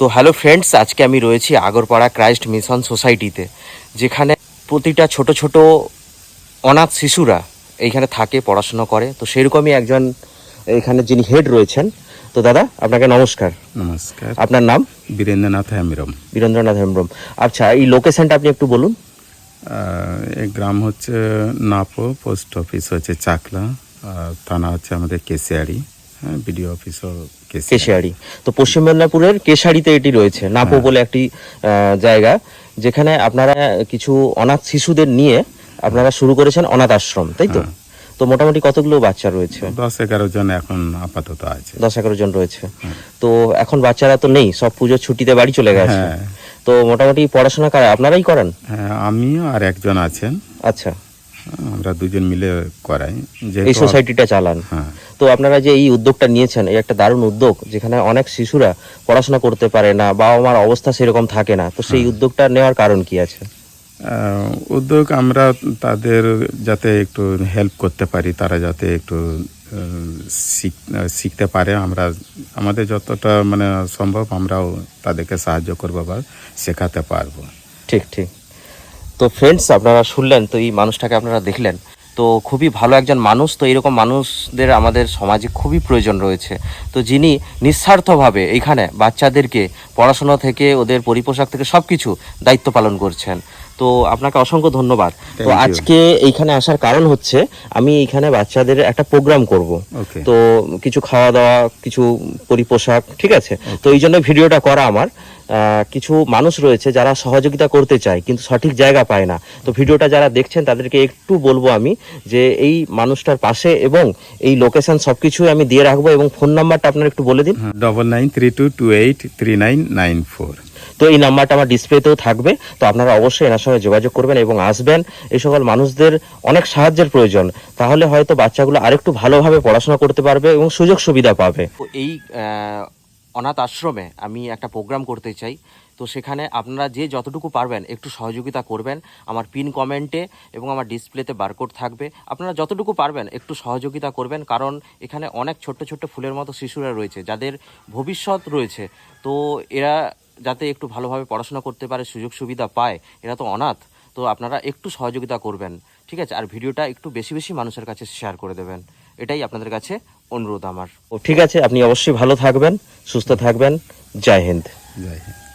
তো hello friends আজকে আমি রয়েছি আগরপাড়া ক্রাইস্ট মিশন সোসাইটিতে যেখানে প্রতিটা ছোট ছোট অনাথ শিশুরা এইখানে থাকে পড়াশোনা করে। তো সেরকমই একজন এখানে যিনি হেড রয়েছেন। তো দাদা আপনাকে নমস্কার। নমস্কার। আপনার নাম? বীরেন্দ্রনাথ হেমরম বীরেন্দ্রনাথ হেমব্রম। আচ্ছা এই লোকেশনটা আপনি একটু বলুন। এই গ্রাম হচ্ছে নাপো পোস্ট অফিস হচ্ছে চাকলা থানা হচ্ছে আমাদের কেশিয়ারি। বিডিও অফিসও কেশিয়ারি। তো পশ্চিম মেদিনীপুরের কেশাড়িতে এটি রয়েছে নাপো বলে একটি জায়গা যেখানে আপনারা কিছু অনাথ শিশুদের নিয়ে আপনারা শুরু করেছেন অনাথ আশ্রম তাই তো? তো মোটামুটি কতগুলো বাচ্চা রয়েছে? দশ এগারো জন এখন আপাতত আছে। দশ এগারো জন রয়েছে। তো এখন বাচ্চারা তো নেই সব পুজোর ছুটিতে বাড়ি চলে গেছে। হ্যাঁ। তো মোটামুটি পড়াশোনা কারা আপনারাই করেন? হ্যাঁ আমিও আর একজন আছেন। আচ্ছা। আমরা দুজন মিলে করাই এই সোসাইটিটা চালান। হ্যাঁ। তো আপনারা যে এই উদ্যোগটা নিয়েছেন এই একটা দারুণ উদ্যোগ যেখানে অনেক শিশুরা পড়াশোনা করতে পারে না বাবা মার অবস্থা সেরকম থাকে না তো সেই উদ্যোগটা নেওয়ার কারণ কি আছে? উদ্যোগ আমরা তাদের যাতে একটু হেল্প করতে পারি তারা যাতে একটু শিখ- শিখতে পারে। আমরা আমাদের যতটা মানে সম্ভব আমরাও তাদেরকে সাহায্য করব বা শেখাতে পারব। ঠিক ঠিক। তো ফ্রেন্ডস আপনারা শুনলেন তো এই মানুষটাকে আপনারা দেখলেন। তো খুবই ভালো একজন মানুষ তো এরকম মানুষদের আমাদের সমাজে খুবই প্রয়োজন রয়েছে। তো যিনি নিঃস্বার্থভাবে এইখানে বাচ্চাদেরকে পড়াশোনা থেকে ওদের পরিপোশাক থেকে সব কিছু দায়িত্ব পালন করছেন। তো আপনাকে অসংখ্য ধন্যবাদ। তো আজকে এইখানে আসার কারণ হচ্ছে আমি এইখানে বাচ্চাদের একটা প্রোগ্রাম করব। তো কিছু খাওয়া দাওয়া কিছু পরিপোশাক ঠিক আছে? তো এই জন্য ভিডিওটা করা আমার। কিছু মানুষ রয়েছে যারা সহযোগিতা করতে চায় কিন্তু সঠিক জায়গা পায় না। তো ভিডিওটা যারা দেখছেন তাদেরকে একটু বলব আমি যে এই মানুষটার পাশে এবং এই লোকেশন সবকিছুই আমি দিয়ে রাখব এবং ফোন নাম্বারটা আপনারা একটু বলে দিন। Double nine three two two eight three nine nine four তো এই নাম্বারটা আমার ডিসপ্লেতেও থাকবে তো আপনারা অবশ্যই এনার সঙ্গে যোগাযোগ করবেন এবং আসবেন। এই সকল মানুষদের অনেক সাহায্যের প্রয়োজন তাহলে হয়তো বাচ্চাগুলো আরেকটু ভালোভাবে পড়াশোনা করতে পারবে এবং সুযোগ সুবিধা পাবে। এই অনাথ আশ্রমে আমি একটা প্রোগ্রাম করতে চাই। তো সেখানে আপনারা যে যতটুকু পারবেন একটু সহযোগিতা করবেন। আমার পিন কমেন্টে এবং আমার ডিসপ্লেতে বারকোড থাকবে। আপনারা যতটুকু পারবেন একটু সহযোগিতা করবেন কারণ এখানে অনেক ছোট্ট ছোট্ট ফুলের মতো শিশুরা রয়েছে, যাদের ভবিষ্যৎ রয়েছে। তো এরা যাতে একটু ভালোভাবে পড়াশোনা করতে পারে, সুযোগ সুবিধা পায়, এরা তো অনাথ। তো আপনারা একটু সহযোগিতা করবেন, ঠিক আছে? আর ভিডিওটা একটু বেশি বেশি মানুষের কাছে শেয়ার করে দেবেন। এটাই আপনাদের কাছে অনুরোধ আমার। ও ঠিক আছে আপনি অবশ্যই ভালো থাকবেন সুস্থ থাকবেন। জয় হিন্দ। জয় হিন্দ।